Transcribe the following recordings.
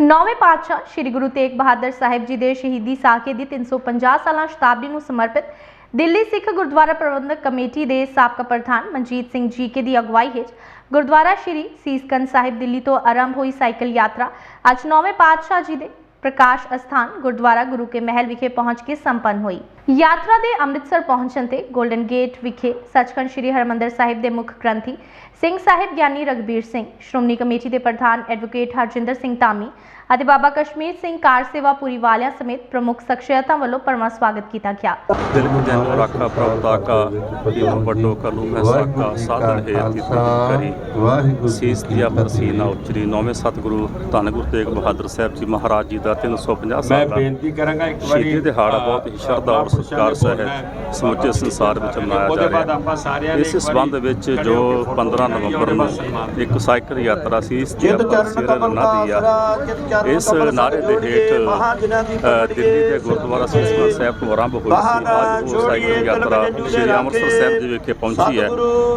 ਨੌਵੇਂ ਪਾਤਸ਼ਾਹ ਸ੍ਰੀ ਗੁਰੂ ਤੇਗ ਬਹਾਦਰ ਸਾਹਿਬ ਜੀ ਦੇ ਸ਼ਹੀਦੀ ਸਾਕੇ ਦੀ 350 ਸਾਲਾ ਸ਼ਤਾਬਦੀ ਨੂੰ ਸਮਰਪਿਤ ਦਿੱਲੀ ਸਿੱਖ ਗੁਰਦੁਆਰਾ ਪ੍ਰਬੰਧਕ ਕਮੇਟੀ ਦੇ ਸਾਬਕਾ ਪ੍ਰਧਾਨ ਮਨਜੀਤ ਸਿੰਘ ਜੀਕੇ ਦੀ ਅਗਵਾਈ ਹੇਠ ਗੁਰਦੁਆਰਾ ਸ੍ਰੀ ਸੀਸਗੰਜ ਸਾਹਿਬ ਦਿੱਲੀ ਤੋਂ ਆਰੰਭ ਹੋਈ ਸਾਈਕਲ ਯਾਤਰਾ ਅੱਜ ਨੌਵੇਂ ਪਾਤਸ਼ਾਹ ਜੀ ਦੇ ਪ੍ਰਕਾਸ਼ ਅਸਥਾਨ ਗੁਰਦੁਆਰਾ ਗੁਰੂ ਕੇ ਮਹਿਲ ਵਿਖੇ ਪਹੁੰਚ ਕੇ ਸੰਪੰਨ ਹੋਈ। ਯਾਤਰਾ ਦੇ ਅੰਮ੍ਰਿਤਸਰ ਪਹੁੰਚਣ ਤੇ 골ਡਨ ਗੇਟ ਵਿਖੇ ਸੱਚਖੰਡ ਸ੍ਰੀ ਹਰਮੰਦਰ ਸਾਹਿਬ ਦੇ ਮੁੱਖ ਗ੍ਰੰਥੀ ਸਿੰਘ ਸਾਹਿਬ ਗਿਆਨੀ ਰਗਬੀਰ ਸਿੰਘ ਸ਼੍ਰੋਮਣੀ ਕਮੇਟੀ ਦੇ ਪ੍ਰਧਾਨ ਐਡਵੋਕੇਟ ਹਰਜਿੰਦਰ ਸਿੰਘ ਧਾਮੀ ਅਤੇ ਬਾਬਾ ਕਸ਼ਮੀਰ ਸਿੰਘ ਕਾਰ ਸੇਵਾ ਪੂਰੀ ਵਾਲਿਆਂ ਸਮੇਤ ਪ੍ਰਮੁੱਖ ਸ਼ਖਸੀਅਤਾਂ ਵੱਲੋਂ ਪਰਮਾ ਸਵਾਗਤ ਕੀਤਾ ਗਿਆ। ਦਿਲ ਜਨ ਰਾਖਾ ਪ੍ਰਭ ਤਾਕਾ ਦੀਨ ਵੱਡੋ ਕਲੂ ਮੈਂ ਸਾਕਾ ਸਾਧਨ ਹੈ ਤਿਤ ਕਰੀ। ਵਾਹਿਗੁਰੂ ਸੀਸ ਦਿਆ ਪਰਸੀਨਾ ਉਚਰੀ ਨੌਵੇਂ ਸਤਿਗੁਰੂ ਧੰਨ ਗੁਰੂ ਤੇਗ ਬਹਾਦਰ ਸਾਹਿਬ ਜੀ ਮਹਾਰਾਜ ਜੀ ਦਾ 350 ਮੈਂ ਸਾਲ ਦਾ ਬੇਨਤੀ ਕਰਾਂਗਾ ਇੱਕ ਵਾਰੀ ਸ਼ਹੀਦੀ ਦਿਹਾੜਾ ਬਹੁਤ ਹੀ ਸ਼ਰਧਾ ਔਰ ਸਤਿਕਾਰ ਸਹਿਤ ਸਮੁੱਚੇ ਸੰਸਾਰ ਵਿੱਚ ਮਨਾਇਆ ਜਾ ਰਿਹਾ ਆਪਾਂ ਹੈ। ਇਸ ਸਬੰਧ ਵਿੱਚ ਜੋ 15 ਨਵੰਬਰ ਨੂੰ ਇੱਕ ਸਾਈਕਲ ਯਾਤਰਾ ਸੀ ਇਸ ਦੀ ਸਿਰ ਨਦੀ ਆ। ਇਸ ਨਾਰੇ ਦੇ ਹੇਠ ਦਿੱਲੀ ਦੇ ਗੁਰਦੁਆਰਾ ਸੀਸਗੰਜ ਸਾਹਿਬ ਤੋਂ ਆਰੰਭ ਹੋਈ ਸੀ ਅੱਜ ਉਹ ਸਾਈਕਲ ਯਾਤਰਾ ਸ਼੍ਰੀ ਅੰਮ੍ਰਿਤਸਰ ਸਾਹਿਬ ਜੀ ਵਿਖੇ ਪਹੁੰਚੀ ਹੈ।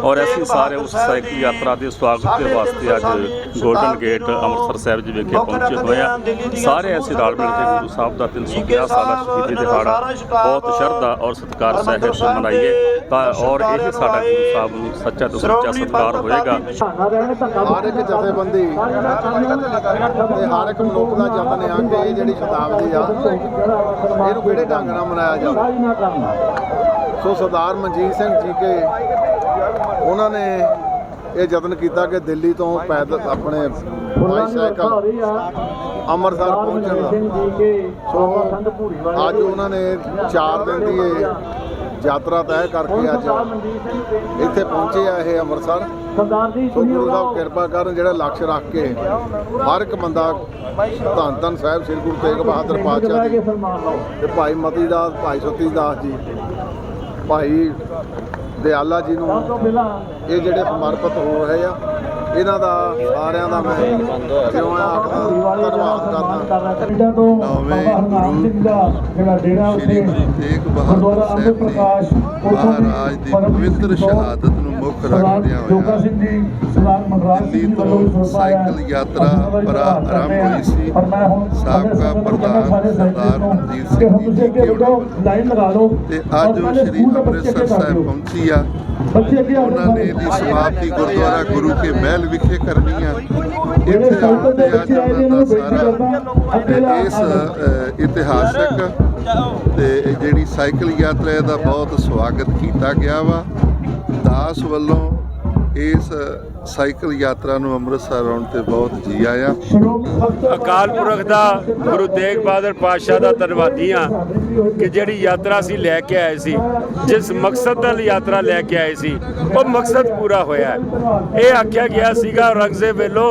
ਔਰ ਅਸੀਂ ਸਾਰੇ ਉਸ ਸਾਈਕਲ ਯਾਤਰਾ ਦੇ ਸਵਾਗਤ ਦੇ ਵਾਸਤੇ ਅੱਜ 골ਡਨ ਗੇਟ ਅੰਮ੍ਰਿਤਸਰ ਸਾਹਿਬ ਜੀ ਵਿਖੇ ਪਹੁੰਚੇ ਹੋਏ ਸਾਰੇ ਅਸੀਂ ਰਲ ਮਿਲ ਕੇ ਗੁਰੂ ਸਾਹਿਬ ਦਾ 350 ਸਾਲਾ ਸ਼ਹੀਦੀ ਦਿਹਾੜਾ ਬਹੁਤ ਸ਼ਰਧਾ ਔਰ ਸਤਿਕਾਰ ਸਹਿਤ ਮਨਾਈਏ। ਤਾਂ ਔਰ ਇਹ ਸਾਡਾ ਗੁਰੂ ਸਾਹਿਬ ਨੂੰ ਸੱਚਾ ਤੇ ਸੱਚਾ ਸਤਿਕਾਰ ਹੋਏਗਾ। ਹਰ ਇੱਕ ਜਥੇਬੰਦੀ ਤੇ ਹਰ ਇੱਕ ਮਨੁੱਖ ਦਾ ਯਤਨ ਆ ਕਿ ਇਹ ਜਿਹੜੀ ਸ਼ਤਾਬਦੀ ਆ ਇਹਨੂੰ ਕਿਹੜੇ ਢੰਗ ਨਾਲ ਮਨਾਇਆ ਜਾਵੇ? ਸੋ ਸਰਦਾਰ ਮਨਜੀਤ ਸਿੰਘ ਜੀ ਕੇ ਉਹਨਾਂ ਨੇ ਇਹ ਯਤਨ ਕੀਤਾ ਕਿ ਦਿੱਲੀ ਤੋਂ ਪੈਦਲ ਆਪਣੇ ਬਾਈਸਾਈਕਲ ਅੰਮ੍ਰਿਤਸਰ ਪਹੁੰਚਣ ਦਾ। ਸੋ ਅੱਜ ਉਹਨਾਂ ਨੇ 4 ਦਿਨ ਦੀ ਇਹ ਯਾਤਰਾ ਤੈਅ ਕਰਕੇ ਅੱਜ ਇੱਥੇ ਪਹੁੰਚੇ ਆ ਇਹ ਅੰਮ੍ਰਿਤਸਰ। ਸੋ ਗੁਰੂ ਸਾਹਿਬ ਕਿਰਪਾ ਕਰਨ ਜਿਹੜਾ ਲਕਸ਼ ਰੱਖ ਕੇ ਹਰ ਇੱਕ ਬੰਦਾ ਧੰਨ ਧੰਨ ਸਾਹਿਬ ਸ੍ਰੀ ਗੁਰੂ ਤੇਗ ਬਹਾਦਰ ਪਾਤਸ਼ਾਹ ਜੀ ਤੇ ਭਾਈ ਮਤੀ ਦਾਸ, ਭਾਈ ਸਤੀ ਦਾਸ ਜੀ ਭਾਈ ਦਿਆਲਾ ਜੀ ਨੂੰ ਇਹ ਜਿਹੜੇ ਸਮਰਪਿਤ ਹੋ ਰਹੇ ਆ ਇਹਨਾਂ ਦਾ ਸਾਰਿਆਂ ਦਾ ਮੈਂ ਜਿਉਂ ਆਖਦਾ ਧੰਨਵਾਦ ਕਰਦਾ। ਨੌਵੇਂ ਗੁਰੂ ਸ਼੍ਰੀ ਗੁਰੂ ਤੇਗ ਬਹਾਦਰ ਸਾਹਿਬ ਨੇ ਮਹਾਰਾਜ ਦੀ ਪਵਿੱਤਰ ਸ਼ਹਾਦਤ ਨੂੰ ਮੁੱਖ ਰੱਖਦਿਆਂ ਹੋਇਆ ਦਿੱਲੀ ਤੋਂ ਸਾਈਕਲ ਯਾਤਰਾ ਪਰ ਆਰੰਭ ਹੋਈ ਸੀ। ਸਾਬਕਾ ਪ੍ਰਧਾਨ ਸਰਦਾਰ ਮਨਜੀਤ ਸਿੰਘ ਜੀ ਜੀ ਕੇ ਉਹਨਾਂ ਵੱਲੋਂ ਤੇ ਅੱਜ ਉਹ ਸ਼੍ਰੀ ਅੰਮ੍ਰਿਤਸਰ ਸਾਹਿਬ ਪਹੁੰਚੀ ਆ। ਉਹਨਾਂ ਨੇ ਦੀ ਸਮਾਪਤੀ ਗੁਰਦੁਆਰਾ ਗੁਰੂ ਕੇ ਮਹਿਲ ਵਿਖੇ ਕਰਨੀ ਆ। ਇੱਥੇ ਸਾਰਾ ਇਸ ਇਤਿਹਾਸਕ ਤੇ ਜਿਹੜੀ ਸਾਈਕਲ ਯਾਤਰਾ ਦਾ ਬਹੁਤ ਸਵਾਗਤ ਕੀਤਾ ਗਿਆ ਵਾ। ਦਾਸ ਵੱਲੋਂ ਇਸ ਸਾਈਕਲ ਯਾਤਰਾ ਨੂੰ ਅੰਮ੍ਰਿਤਸਰ ਆਉਣ ਤੇ ਬਹੁਤ ਜੀ ਆਇਆ। ਅਕਾਲ ਪੁਰਖ ਦਾ ਗੁਰੂ ਤੇਗ ਬਹਾਦਰ ਪਾਤਸ਼ਾਹ ਦਾ ਧੰਨਵਾਦੀ ਹਾਂ ਕਿ ਜਿਹੜੀ ਯਾਤਰਾ ਅਸੀਂ ਲੈ ਕੇ ਆਏ ਸੀ, ਜਿਸ ਮਕਸਦ ਨਾਲ ਯਾਤਰਾ ਲੈ ਕੇ ਆਏ ਸੀ, ਉਹ ਮਕਸਦ ਪੂਰਾ ਹੋਇਆ ਇਹ ਆਖਿਆ ਗਿਆ ਸੀਗਾ ਔਰੰਗਜ਼ੇਬ ਵੱਲੋਂ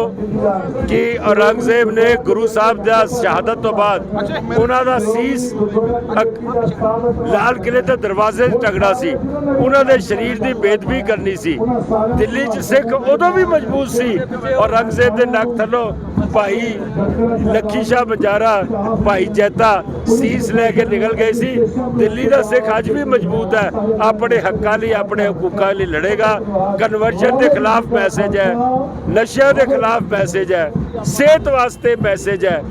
ਕਿ ਔਰੰਗਜ਼ੇਬ ਨੇ ਗੁਰੂ ਸਾਹਿਬ ਦਾ ਸ਼ਹਾਦਤ ਤੋਂ ਬਾਅਦ ਉਹਨਾਂ ਦਾ ਸੀਸ ਲਾਲ ਕਿਲੇ ਦੇ ਦਰਵਾਜ਼ੇ 'ਤੇ ਟੰਗਣਾ ਸੀ। ਉਹਨਾਂ ਦੇ ਸਰੀਰ ਦੀ ਬੇਦਬੀ ਕਰਨੀ ਸੀ। ਦਿੱਲੀ 'ਚ ਸਿੱਖ ਉਦੋਂ ਵੀ ਮਜ਼ਬੂਤ ਸੀ। ਔਰੰਗਜ਼ੇਬ ਦੇ ਨੱਕ ਥੱਲੋਂ ਭਾਈ ਲੱਖੀ ਸ਼ਾਹ ਬਜਾਰਾ, ਭਾਈ ਜੈਤਾ ਸੀਸ ਲੈ ਕੇ ਨਿਕਲ ਗਏ ਸੀ। ਦਿੱਲੀ ਦਾ ਸਿੱਖ ਅੱਜ ਵੀ ਮਜ਼ਬੂਤ ਹੈ। ਆਪਣੇ ਹੱਕਾਂ ਲਈ, ਆਪਣੇ ਹਕੂਕਾਂ ਲਈ ਲੜੇਗਾ। ਕਨਵਰਸ਼ਨ ਦੇ ਖਿਲਾਫ ਮੈਸੇਜ ਹੈ। ਨਸ਼ਿਆਂ ਦੇ ਖਿਲਾਫ ਮੈਸੇਜ ਹੈ। ਸਿਹਤ ਵਾਸਤੇ ਮੈਸੇਜ ਹੈ।